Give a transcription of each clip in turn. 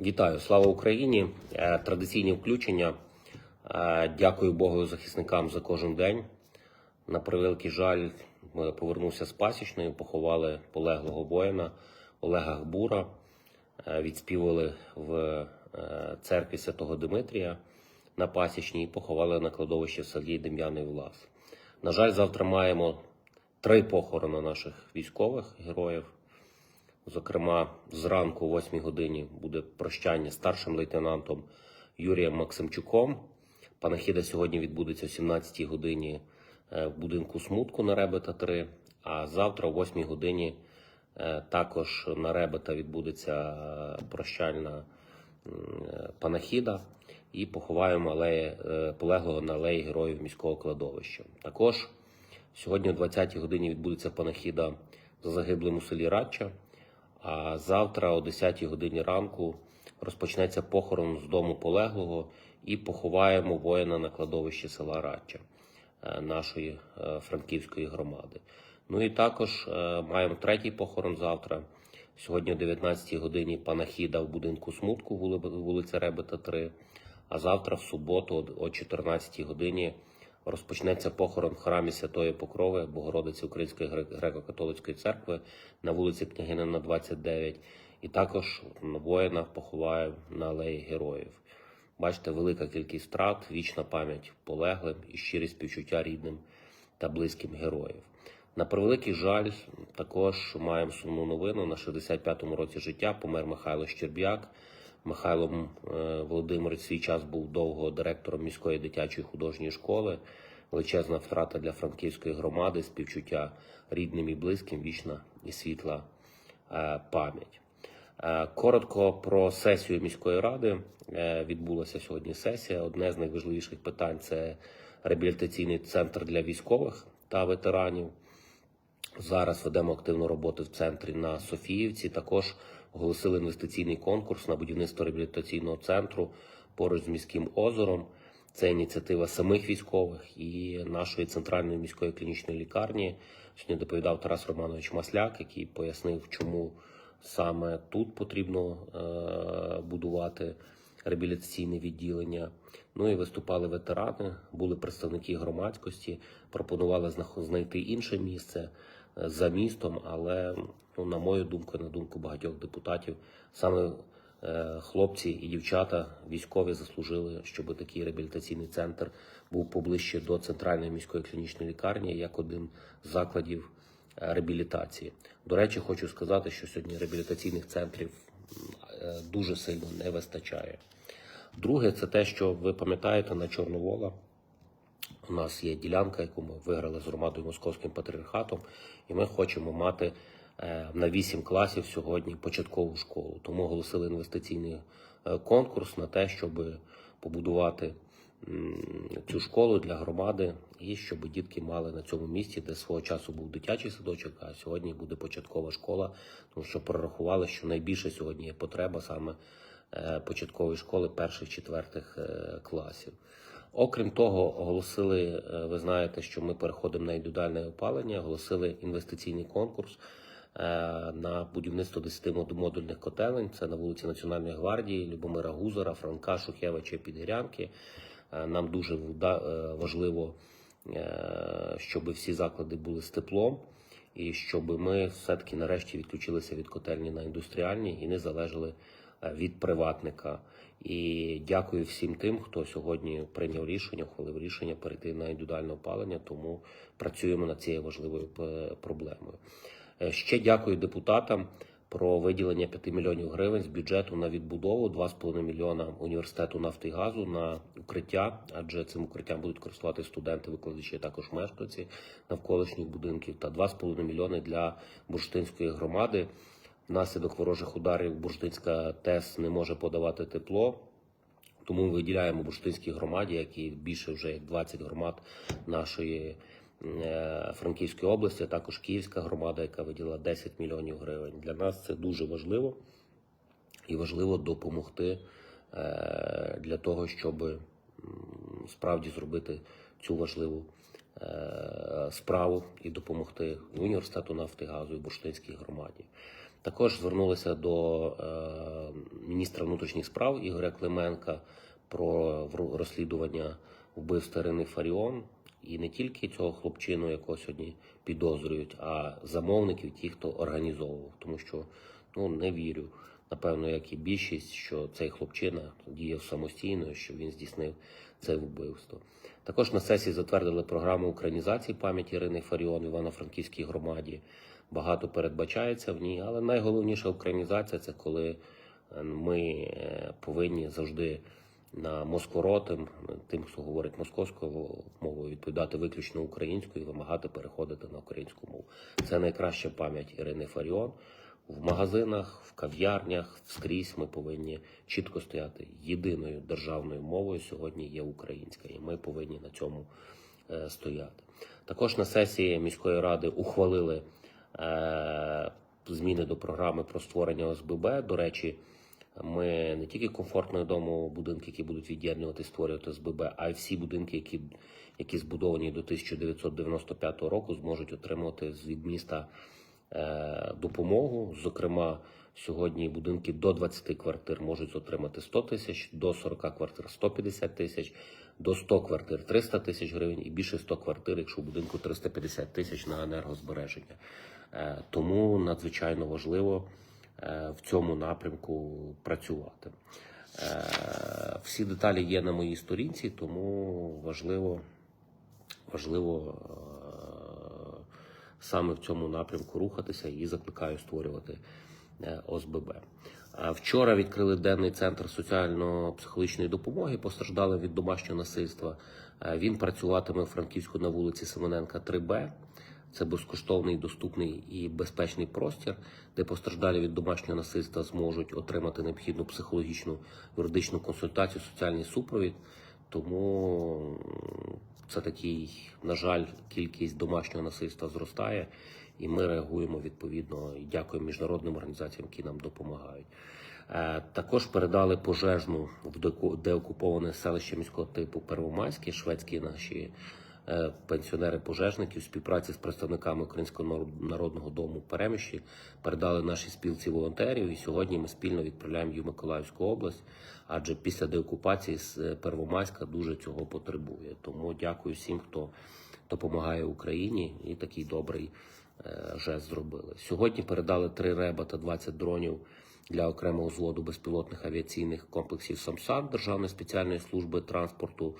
Вітаю, слава Україні! Е, Традиційні включення. Е, Дякую Богу захисникам за кожен день. На превеликий жаль, повернувся з пасічною, поховали полеглого воїна Олега Гбура. Е, Відспівали в церкві Святого Димитрія на пасічній і поховали на кладовищі в селі Дем'яний Влас. На жаль, завтра маємо три похорони наших військових героїв. Зокрема, зранку, о 8 годині, буде прощання старшим лейтенантом Юрієм Максимчуком. Панахіда сьогодні відбудеться о 17 годині е, в будинку смутку на Ребета 3. А завтра, о 8 годині, е, також на Ребета відбудеться е, прощальна панахіда і поховаємо алеї, полеглого на алеї героїв міського кладовища. Також сьогодні о 20 годині відбудеться панахіда за загиблим у селі Радча. А завтра о 10 годині ранку розпочнеться похорон з дому полеглого і поховаємо воїна на кладовищі села Радча е, нашої е, франківської громади. Ну і також е, маємо третій похорон завтра. Сьогодні о 19 годині панахіда в будинку смутку вули- вулиця Ребета 3. А завтра, в суботу, о 14 годині розпочнеться похорон в храмі Святої Покрови Богородиці Української греко-католицької церкви на вулиці Княгинина 29. І також воїна поховають на алеї героїв. Бачите, велика кількість втрат, вічна пам'ять полеглим і щирі співчуття рідним та близьким героїв. На превеликий жаль, також маємо сумну новину. На 65-му році життя помер Михайло Щерб'як. Михайло м, е, Володимирович свій час був довго директором міської дитячої художньої школи. Величезна втрата для франківської громади, співчуття рідним і близьким, вічна і світла е, пам'ять. Е, Коротко про сесію міської ради. Відбулася сьогодні сесія. Одне з найважливіших питань це реабілітаційний центр для військових та ветеранів. Зараз ведемо активну роботу в центрі на Софіївці. Також оголосили інвестиційний конкурс на будівництво реабілітаційного центру поруч з міським озером. Це ініціатива самих військових і нашої центральної міської клінічної лікарні. Сьогодні доповідав Тарас Романович Масляк, який пояснив, чому саме тут потрібно е, будувати реабілітаційне відділення. Ну і виступали ветерани, були представники громадськості, пропонували знайти інше місце е, за містом, але ну, на мою думку, на думку багатьох депутатів, саме е, хлопці і дівчата військові заслужили, щоб такий реабілітаційний центр був поближче до центральної міської клінічної лікарні, як один з закладів е, реабілітації. До речі, хочу сказати, що сьогодні реабілітаційних центрів е, дуже сильно не вистачає. Друге, це те, що ви пам'ятаєте на Чорновола. У нас є ділянка, яку ми виграли з громадою Московським патріархатом, і ми хочемо мати на 8 класів сьогодні початкову школу. Тому оголосили інвестиційний е, конкурс на те, щоб побудувати цю школу для громади, і щоб дітки мали на цьому місці, де свого часу був дитячий садочок, а сьогодні буде початкова школа, тому що прорахували, що найбільше сьогодні є потреба саме е, початкової школи перших четвертих е, класів. Окрім того, оголосили, е, ви знаєте, що ми переходимо на індивідуальне опалення, оголосили інвестиційний конкурс е, на будівництво 10 модульних котелень. Це на вулиці Національної гвардії, Любомира Гузара, Франка, Шухевича, Підгірянки. Е, Нам дуже е, важливо, е, щоб всі заклади були з теплом. І щоб ми все-таки нарешті відключилися від котельні на індустріальні і не залежали е, від приватника. І дякую всім тим, хто сьогодні прийняв рішення, ухвалив рішення перейти на індивідуальне опалення. Тому працюємо над цією важливою е, проблемою. Е, Ще дякую депутатам про виділення 5 мільйонів гривень з бюджету на відбудову, 2,5 мільйона університету нафти і газу на укриття, адже цим укриттям будуть користувати студенти, викладачі, також мешканці навколишніх будинків, та 2,5 мільйони для бурштинської громади. Внаслідок ворожих ударів Бурштинська ТЕС не може подавати тепло. Тому ми виділяємо Бурштинській громаді, які більше вже як 20 громад нашої Франківської області, а також Київська громада, яка виділила 10 мільйонів гривень. Для нас це дуже важливо і важливо допомогти е, для того, щоб справді зробити цю важливу е, справу і допомогти університету нафти і бурштинській громаді. Також звернулися до е, міністра внутрішніх справ Ігоря Клименка про розслідування вбивства Ірини Фаріон. І не тільки цього хлопчину, якого сьогодні підозрюють, а замовників, ті, хто організовував. Тому що ну не вірю, напевно, як і більшість, що цей хлопчина діяв самостійно, що він здійснив це вбивство. Також на сесії затвердили програму українізації пам'яті Ірини Фаріон в Івано-Франківській громаді. Багато передбачається в ній, але найголовніша українізація це коли е, ми е, повинні завжди на москворотим, тим, хто говорить московською мовою, відповідати виключно українською і вимагати переходити на українську мову. Це найкраща пам'ять Ірини Фаріон. В магазинах, в кав'ярнях, скрізь ми повинні чітко стояти. Єдиною державною мовою сьогодні є українська, і ми повинні на цьому е, стояти. Також на сесії міської ради ухвалили е, зміни до програми про створення ОСББ. До речі, ми не тільки комфортної дому будинки, які будуть від'єднувати, створювати СББ, а й всі будинки, які, які збудовані до 1995 року, зможуть отримувати з від міста е, допомогу. Зокрема, сьогодні будинки до 20 квартир можуть отримати 100 тисяч, до 40 квартир 150 тисяч, до 100 квартир 300 тисяч гривень і більше 100 квартир, якщо у будинку 350 тисяч на енергозбереження. Е, Тому надзвичайно важливо в цьому напрямку працювати. Е, Всі деталі є на моїй сторінці, тому важливо, важливо е, саме в цьому напрямку рухатися і закликаю створювати е, ОСББ. Вчора відкрили денний центр соціально-психологічної допомоги постраждалим від домашнього насильства. Е, Він працюватиме у Франківську на вулиці Семененка 3Б. Це безкоштовний, доступний і безпечний простір, де постраждалі від домашнього насильства зможуть отримати необхідну психологічну юридичну консультацію, соціальний супровід. Тому це такий, на жаль, кількість домашнього насильства зростає, і ми реагуємо відповідно і дякуємо міжнародним організаціям, які нам допомагають. Е, Також передали пожежну в деоку- деокуповане селище міського типу Первомайське, шведські наші пенсіонери-пожежники у співпраці з представниками Українського народного дому Перемиші передали нашій спілці волонтерів. І сьогодні ми спільно відправляємо її в Миколаївську область, адже після деокупації з е, Первомайська дуже цього потребує. Тому дякую всім, хто допомагає Україні, і такий добрий е, жест зробили. Сьогодні передали 3 реба та 20 дронів для окремого взводу безпілотних авіаційних комплексів САМСАН Державної спеціальної служби транспорту.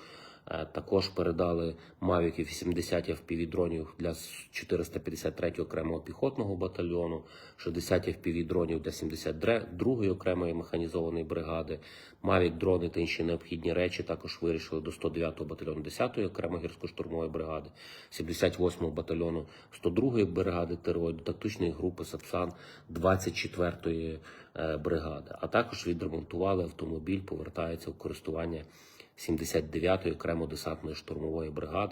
Е, Також передали Мавіків 70 FPV-дронів для 453 окремого піхотного батальйону, 60 FPV-дронів для 72 окремої механізованої бригади. Мавік дрони та інші необхідні речі також вирішили до 109 батальйону 10-ї окремої гірсько-штурмової бригади, 78 батальйону 102-ї бригади ТРО, до тактичної групи Сапсан 24-ї е, бригади. А також відремонтували автомобіль, повертається в користування 79-ї окремо десантної штурмової бригади.